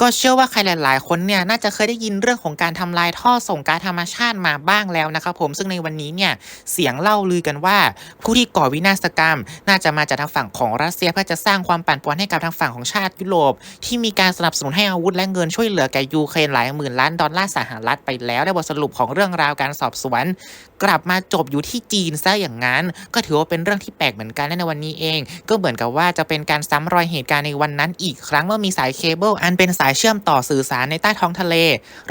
ก็เชื่อว่าใครหลาย ๆ คนเนี่ยน่าจะเคยได้ยินเรื่องของการทำลายท่อส่งก๊าซธรรมชาติมาบ้างแล้วนะครับผมซึ่งในวันนี้เนี่ยเสียงเล่าลือกันว่า ผู้ที่ก่อวินาศกรรม น่าจะมาจากทางฝั่งของรัสเซียเพื่อจะสร้างความปั่นป่วนให้กับทางฝั่งของชาติยุโรป ที่มีการสนับสนุนให้อาวุธและเงินช่วยเหลือแก่ยูเครนหลายหมื่นล้านดอลลาร์สหรัฐไปแล้วในบทสรุปของเรื่องราวการสอบสวนกลับมาจบอยู่ที่จีนซะอย่างนั้น ก็ถือว่าเป็นเรื่องที่แปลกเหมือนกันและในวันนี้เอง ก็เหมือนกับว่าจะเป็นการซ้ำรอยเหตุการณ์ในวันนั้นอีกครั้งเมื่อมีสายเคเบิลอันเป็นสายเชื่อมต่อสื่อสารในใต้ท้องทะเล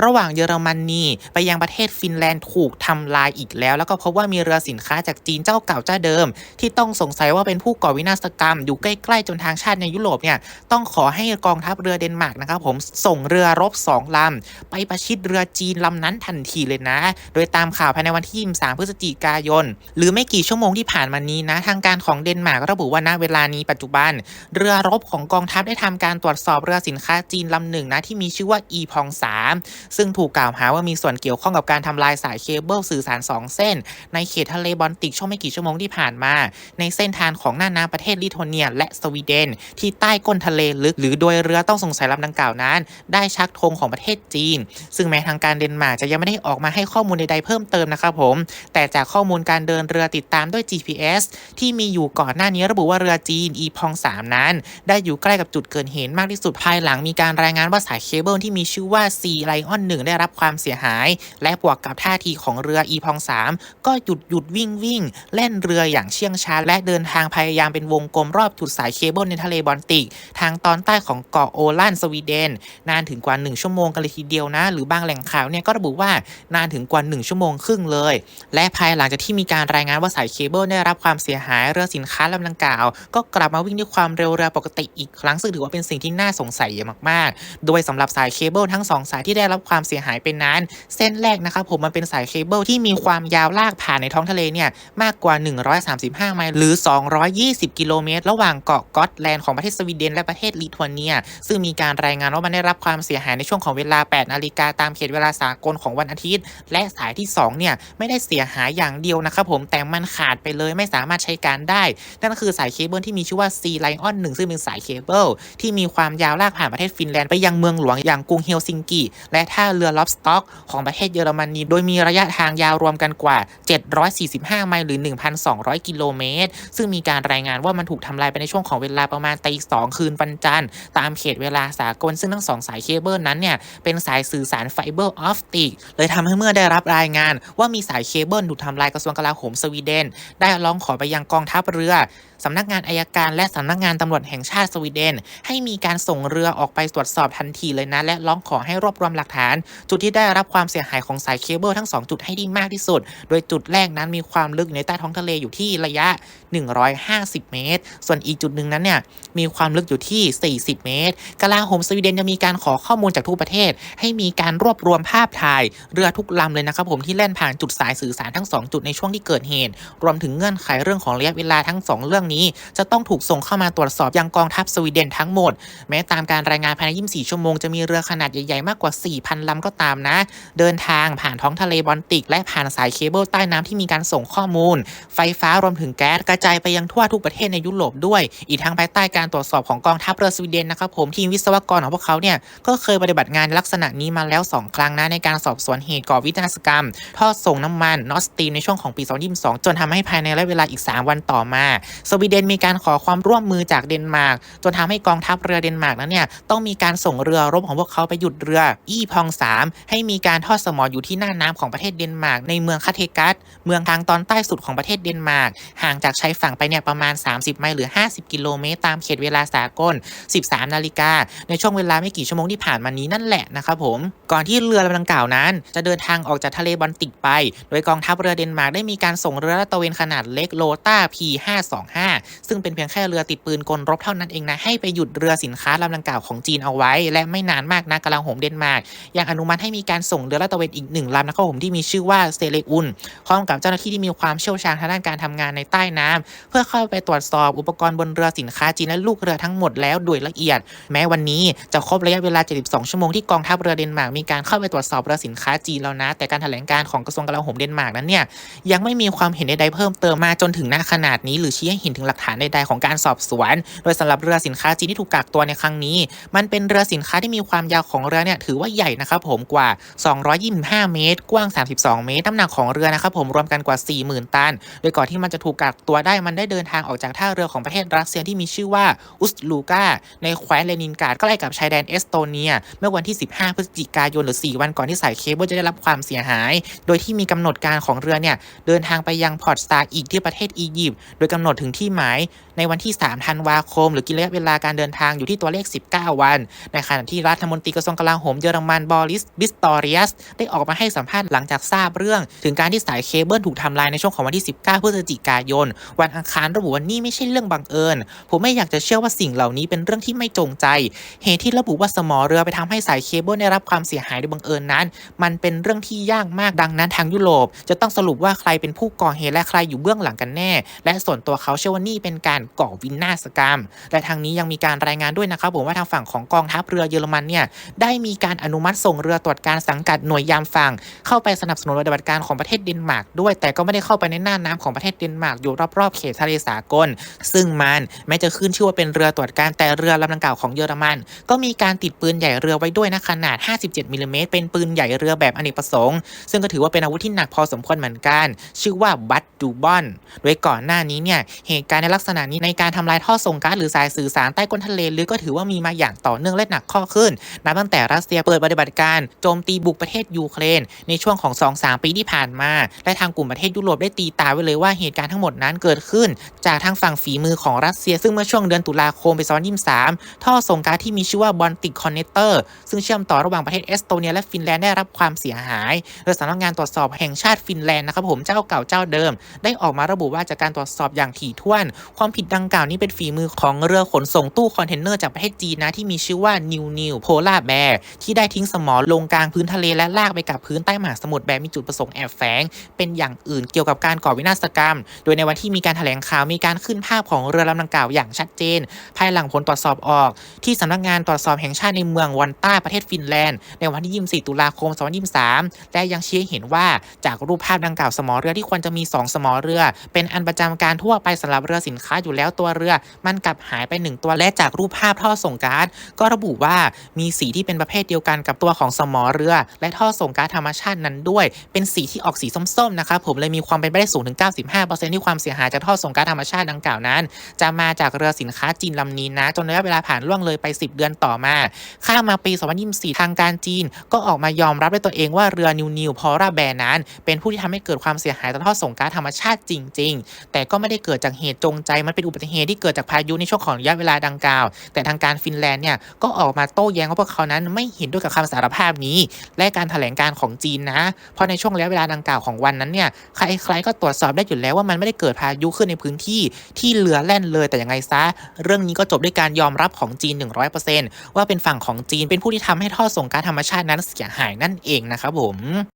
ระหว่างเยอรมนีไปยังประเทศฟินแลนด์ถูกทำลายอีกแล้ว แล้วก็พบว่ามีเรือสินค้าจากจีนเจ้าเก่าเจ้าเดิม ที่ต้องสงสัยว่าเป็นผู้ก่อวินาศกรรม อยู่ใกล้ๆจนทางชาติในยุโรปเนี่ยต้องขอให้กองทัพเรือเดนมาร์กนะครับผมส่งเรือรบสองลำไปประชิดเรือจีนลำนั้นทันทีเลยนะ โดยตามข่าวภายในวันที่3 พฤศจิกายน หรือไม่กี่ชั่วโมงที่ผ่านมานี้นะ ทางการของเดนมาร์กระบุว่าณเวลานี้ปัจจุบัน เรือรบของกองทัพได้ทำการตรวจสอบเรือสินค้าจีนลำหนึ่งนะที่มีชื่อว่าอีพอง3ซึ่งถูกกล่าวหาว่ามีส่วนเกี่ยวข้องกับการทำลายสายเคเบิลสื่อสาร 2 เส้น ในเขตทะเลบอลติกช่วงไม่กี่ชั่วโมงที่ผ่านมา ในเส้นทางของหน้าน้ำประเทศลิทัวเนีย และสวีเดน ที่ใต้ก้นทะเลลึกหรือโดยเรือต้องสงสัยลำดังกล่าวนั้น ได้ชักธงของประเทศจีน ซึ่งแม้ทางการเดนมาร์กจะยังไม่ได้ออกมาให้ข้อมูลใดๆเพิ่มเติมนะครับผมแต่จากข้อมูลการเดินเรือติดตามด้วย GPS ที่มีอยู่ก่อนหน้านี้ระบุว่าเรือจีนอีพอง 3 นั้น ได้อยู่ใกล้กับจุดเกิดเหตุมากที่สุดภายหลังมีการรายงานว่าสายเคเบิลที่มีชื่อว่าซีไลออน1ได้รับความเสียหาย และบวกกับท่าทีของเรืออีพอง 3 ก็หยุดหยุดวิ่งวิ่งเล่นเรืออย่างเชี่ยงช้าและเดินทางพยายามเป็นวงกลมรอบจุดสายเคเบิลในทะเลบอลติก ทางตอนใต้ของเกาะโอลันสวีเดน นานถึงกว่า 1 ชั่วโมงกันเลยทีเดียวนะ หรือบางแหล่งข่าวเนี่ยก็ระบุว่านานถึงกว่า 1 ชั่วโมงครึ่งเลยและภายหลังจากที่มีการรายงานว่าสายเคเบิลได้รับความเสียหายเรือสินค้าลำดังกล่าว ก็กลับมาวิ่งด้วยความเร็วเรือปกติอีกครั้งซึ่งถือว่าเป็นสิ่งที่น่าสงสัยอย่างมากๆ โดยสำหรับสายเคเบิลทั้ง 2 สายที่ได้รับความเสียหายเป็นนั้น เส้นแรกนะครับผมมันเป็นสายเคเบิลที่มีความยาวลากผ่านในท้องทะเลเนี่ยมากกว่า 135 ไมล์หรือ 220 กิโลเมตร ระหว่างเกาะก็อตแลนด์ของประเทศสวีเดนและประเทศลิทัวเนีย ซึ่งมีการรายงานว่ามันได้รับความเสียหายในช่วงของเวลา 8 นาฬิกาตามเขตเวลาสากลของวันอาทิตย์ และสายที่2เนี่ยไม่ได้เสียหายอย่างเดียวนะครับผมแต่มันขาดไปเลยไม่สามารถใช้การได้ นั่นก็คือสายเคเบิลที่มีชื่อว่า C Lion 1 ซึ่งเป็นสายเคเบิลที่มีความยาวลากผ่านประเทศฟินแลนด์ไปยังเมืองหลวงอย่างกรุงเฮลซิงกิและท่าเรือล็อบสต็อกของประเทศเยอรมนีโดยมีระยะทางยาวรวมกันกว่า 745 ไมล์หรือ 1,200 กิโลเมตร ซึ่งมีการรายงานว่ามันถูกทำลายไปในช่วงของเวลาประมาณตีสองคืนวันจันทร์ตามเขตเวลาสากล ซึ่งทั้งสองสายเคเบิลนั้นเนี่ยเป็นสายสื่อสารไฟเบอร์ออฟติกเลยทำให้เมื่อได้รับรายงานว่ามีสายเคเบิลถูกทำลายกระทรวงกลาโหมสวีเดน ได้ร้องขอไปยังกองทัพเรือสำนักงานอายการและสำนักงานตำรวจแห่งชาติสวีเดน ให้มีการส่งเรือออกไปตรวจสอบทันทีเลยนะ และร้องขอให้รวบรวมหลักฐาน จุดที่ได้รับความเสียหายของสายเคเบิลทั้ง 2 จุดให้ด้มากที่สุด โดยจุดแรกนั้นมีความลึกในใต้ท้องทะเลอยู่ที่ระยะ 150 เมตร ส่วนอีกจุดหนึ่งนั้นเนี่ยมีความลึกอยู่ที่ 40 เมตร กลาโหมสวีเดนจะมีการขอข้อมูลจากทุกประเทศ ให้มีการรวบรวมภาพถ่ายเรือทุกลำเลยนะครับผมที่แล่นผ่านจุดสายสื่อสารทั้ง 2 จุดในช่วงที่เกิดเหตุ รวมถึงเงื่อนไขเรื่องของระยะเวลาทั้ง 2 เรื่องนี้ จะต้องถูกส่งเข้ามาตรวจสอบยังกองทัพสวีเดนทั้งหมด แม้ตามการรายงานภายใน 24 ชั่วโมงจะมีเรือขนาดใหญ่ๆ มากกว่า 4,000 ลำก็ตามนะ เดินทางผ่านท้องทะเลบอลติก และผ่านสายเคเบิลใต้น้ำที่มีการส่งข้อมูล ไฟฟ้ารวมถึงแก๊สกระจายไปยังทั่วทุกประเทศในยุโรปด้วย อีกทั้งภายใต้การตรวจสอบของกองทัพเรือสวีเดนนะครับผมทีมวิศวกรของพวกเขาเนี่ยก็เคยปฏิบัติงานลักษณะนี้มาแล้ว 2 ครั้งนะในการสอบสวนเหตุก่อวินาศกรรมท่อส่งน้ำมันนอสตีมในช่วงของปี 2022 จนทำให้ภายในระยะเวลาอีก 3 วันต่อมา สวีเดนมีการขอความร่วมมือจากเดนมาร์กจนทำให้กองทัพเรือเดนมาร์กนั้นเนี่ยต้องมีการส่งเรือรบของพวกเขาไปหยุดเรืออีพอง3ให้มีการทอดสมออยู่ที่หน้าน้ำของประเทศเดนมาร์กในเมืองคาเทกัสเมืองทางตอนใต้สุดของประเทศเดนมาร์กห่างจากชายฝั่งไปเนี่ยประมาณ 30 ไมล์หรือ 50 กิโลเมตร ตามเขตเวลาสากล 13 นาฬิกา ในช่วงเวลาไม่กี่ชั่วโมงที่ผ่านมานี้นั่นแหละนะครับผม ก่อนที่เรือลำดังกล่าวนั้น จะเดินทางออกจากทะเลบอลติกไป โดยกองทัพเรือเดนมาร์กได้มีการส่งเรือลาดตระเวนขนาดเล็กโลต้า P525 ซึ่งเป็นเพียงแค่เรือติดปืนกลรบเท่านั้นเองนะ ให้ไปหยุดเรือสินค้าลำดังกล่าวของจีนเอาไว้ และไม่นานมากนะกำลังโหมเดนมาร์กยังอนุมัติให้มีการส่งเรือลาดตระเวนอีกหนึ่งลำนะครับผมที่มีชื่อว่าเซเลอุนพร้อมกับเจ้าหน้าที่ที่มีความเชี่ยวชาญทางด้านการทำงานในใต้น้ำเพื่อเข้าไปตรวจสอบอุปกรณ์บนเรือสินค้าจีนและลูกเรือทั้งหมดแล้วโดยละเอียด แม้วันนี้จะครบระยะเวลา 72 ชั่วโมงที่กองทัพเรือเดนมาร์กมีการเข้าไปตรวจสอบเรือสินค้าจีนแล้วนะ แต่การแถลงการของกระทรวงกลาโหมเดนมาร์กนั้นเนี่ยยังไม่มีความเห็นใดๆเพิ่มเติมมาจนถึงณขนาดนี้ หรือชี้ให้เห็นถึงหลักฐานใดๆของการสอบสวน โดยสำหรับเรือสินค้าจีนที่ถูกกักตัวในครั้งนี้ มันเป็นเรือสินค้าที่มีความยาวของเรือเนี่ยถือว่าใหญ่นะครับผมกว่า 225 เมตร กว้าง 32 เมตรน้ำหนักของเรือนะครับผมรวมกันกว่า 40,000 ตัน โดยก่อนที่มันจะถูกกักตัวได้มันได้เดินทางออกจากท่าเรือของประเทศรัสเซียที่มีชื่อว่าอุสลูกาในแคว้นเลนินกราดใกล้กับชายแดนเอสโตเนีย เมื่อวันที่ 15 พฤศจิกายนหรือ 4 วันก่อนที่สายเคเบิลจะได้รับความเสียหาย โดยที่มีกำหนดการของเรือเนี่ยเดินทางไปยังพอร์ตสตาร์อีกที่ประเทศอียิปต์โดยกำหนดถึงที่หมายในวันที่ 3 ธันวาคม หรือกินระยะเวลาการเดินทางอยู่ที่ตัวเลข 19 วัน ในขณะที่รัฐมนตรีกระทรวงกลาโหมเยอรมันบอริสบิสตอริอัสได้ออกมาให้สัมภาษณ์หลังจากทราบเรื่อง ถึงการที่สายเคเบิลถูกทำลายในช่วงของวันที่ 19 พฤศจิกายน วันอังคารระบุว่านี่ไม่ใช่เรื่องบังเอิญ ผมไม่อยากจะเชื่อว่าสิ่งเหล่านี้เป็นเรื่องที่ไม่จงใจ เหตุที่ระบุว่าสมอเรือไปทำให้สายเคเบิลได้รับความเสียหายโดยบังเอิญนั้น มันเป็นเรื่องที่ยากมากดังนั้นทางยุโรปจะต้องสรุปว่าใครเป็นผู้ก่อเหตุและใครอยู่เบื้องหลังกันแน่ และส่วนตัวเขาเชื่อว่านี่เป็นการก่อวินาศกรรม และทางนี้ยังมีการรายงานด้วยนะครับผมว่าทางฝั่งของกองทัพเรือเยอรมันเนี่ยได้มีการอนุมัติส่งเรือตรวจการสังกัดหน่วยยามฝั่งเข้าไปสนับสนุนปฏิบัติการของประเทศเดนมาร์กด้วย แต่ก็ไม่ได้เข้าไปในน่านน้ำของประเทศเดนมาร์กอยู่รอบๆเขตทะเลสากล ซึ่งมันแม้จะขึ้นชื่อว่าเป็นเรือตรวจการแต่เรือลำดังกล่าวของเยอรมัน ก็มีการติดปืนใหญ่เรือไว้ด้วยนะขนาด 57มิลลิเมตรเป็นปืนใหญ่เรือแบบอเนกประสงค์ซึ่งก็ถือว่าเป็นอาวุธที่หนักพอสมควรเหมือนกัน ชื่อว่าบัตดูบอน โดยก่อนหน้านี้เนี่ยเหตุการณ์ในลักษณะนี้ในการทำลายท่อส่งก๊าซหรือสายสื่อสารใต้ก้นทะเลลึกก็ถือว่ามีมาอย่างต่อเนื่องและหนักข้อขึ้นนับตั้งแต่รัสเซียเปิดปฏิบัติการโจมตีบุกประเทศยูเครน ในช่วงของ 2-3 ปีที่ผ่านมา และทางกลุ่มประเทศยุโรปได้ตีตาไว้เลยว่าเหตุการณ์ทั้งหมดนั้นเกิดขึ้น จากทางฝั่งฝีมือของรัสเซีย ซึ่งเมื่อช่วงเดือนตุลาคมไปี2023ท่อส่งก๊าซที่มีชื่อว่าบอลติกคอนเนคเตอร์ซึ่งเชื่อมต่อระหว่างประเทศเอสโตเนียและฟินแลนด์ได้รับความเสียหายโดยสำนักงานตรวจสอบแห่งชชาติฟินแลนด์นะครับผมเจ้าเก่าเจ้าเดิม ได้ออกมาระบุว่าจากการตรวจสอบอย่างถี่ถ้วน ความผิดดังกล่าวนี้เป็นฝีมือของเรือขนส่งตู้คอนเทนเนอร์จากประเทศจีนนะที่มีชื่อว่านิวนิวโพลาแบร์ที่ได้ทิ้งสมอลงกลางพื้นทะเลและลากไปกับพื้นใต้มหาสมุทรแบบมีจุดประสงค์แอบแฝงเป็นอย่างอื่นเกี่ยวกับการก่อวินาศกรรม โดยในวันที่มีการแถลงข่าวมีการขึ้นภาพของเรือลำดังกล่าวอย่างชัดเจน ภายหลังผลตรวจสอบออก ที่สำนักงานตรวจสอบแห่งชาติในเมืองวันต้าประเทศฟินแลนด์ ในวันที่ 24 ตุลาคม 2023 และยังชี้เห็นว่าจากรูปภาพดังกล่าวสมอเรือที่ควรจะมี 2 สมอเรือ เป็นอันประจำการทั่วไปสำหรับเรือสินค้าอยู่แล้วตัวเรือ มันกลับหายไป 1 ตัวและจากรูปภาพท่อส่งก๊าซก็ระบุว่ามีสีที่เป็นประเภทเดียวกันกับตัวของสมอเรือ และท่อส่งก๊าซธรรมชาตินั้นด้วย เป็นสีที่ออกสีส้มๆนะครับผมเลยมีความเป็นไปได้สูงถึง 95%ที่ความเสียหายจากท่อส่งก๊าซธรรมชาติดังกล่าวนั้น จะมาจากเรือสินค้าจีนลำนี้นะ จนระยะเวลาผ่านล่วงเลยไป 10 เดือนต่อมา ข้ามมาปี 2024 ทางการจีน ก็ออกมายอมรับด้วยตัวเองว่าเรือนิวนิวพอราแบนั้นเป็นผู้ที่ทำให้เกิดความเสียหายต่อท่อส่งก๊าซธรรมชาติจริง ๆ แต่ก็ไม่ได้เกิดจากเหตุจงใจ มันเป็นอุบัติเหตุที่เกิดจากพายุในช่วงของระยะเวลาดังกล่าว แต่ทางการฟินแลนด์เนี่ยก็ออกมาโต้แย้งว่าพวกเขานั้นไม่เห็นด้วยกับคำสารภาพนี้ และการแถลงการของจีนนะ เพราะในช่วงระยะเวลาดังกล่าวของวันนั้นเนี่ยใครๆก็ตรวจสอบได้อยู่แล้วว่ามันไม่ได้เกิดพายุขึ้นในพื้นที่ที่เรือแล่นเลยแต่ยังไงซะ เรื่องนี้ก็จบด้วยการยอมรับของจีน 100%ว่าเป็นฝั่งของจีนเป็นผู้ที่ทำให้ท่อส่งก๊าซธรรมชาตินั้นเสียหายนั่นเองนะครับผม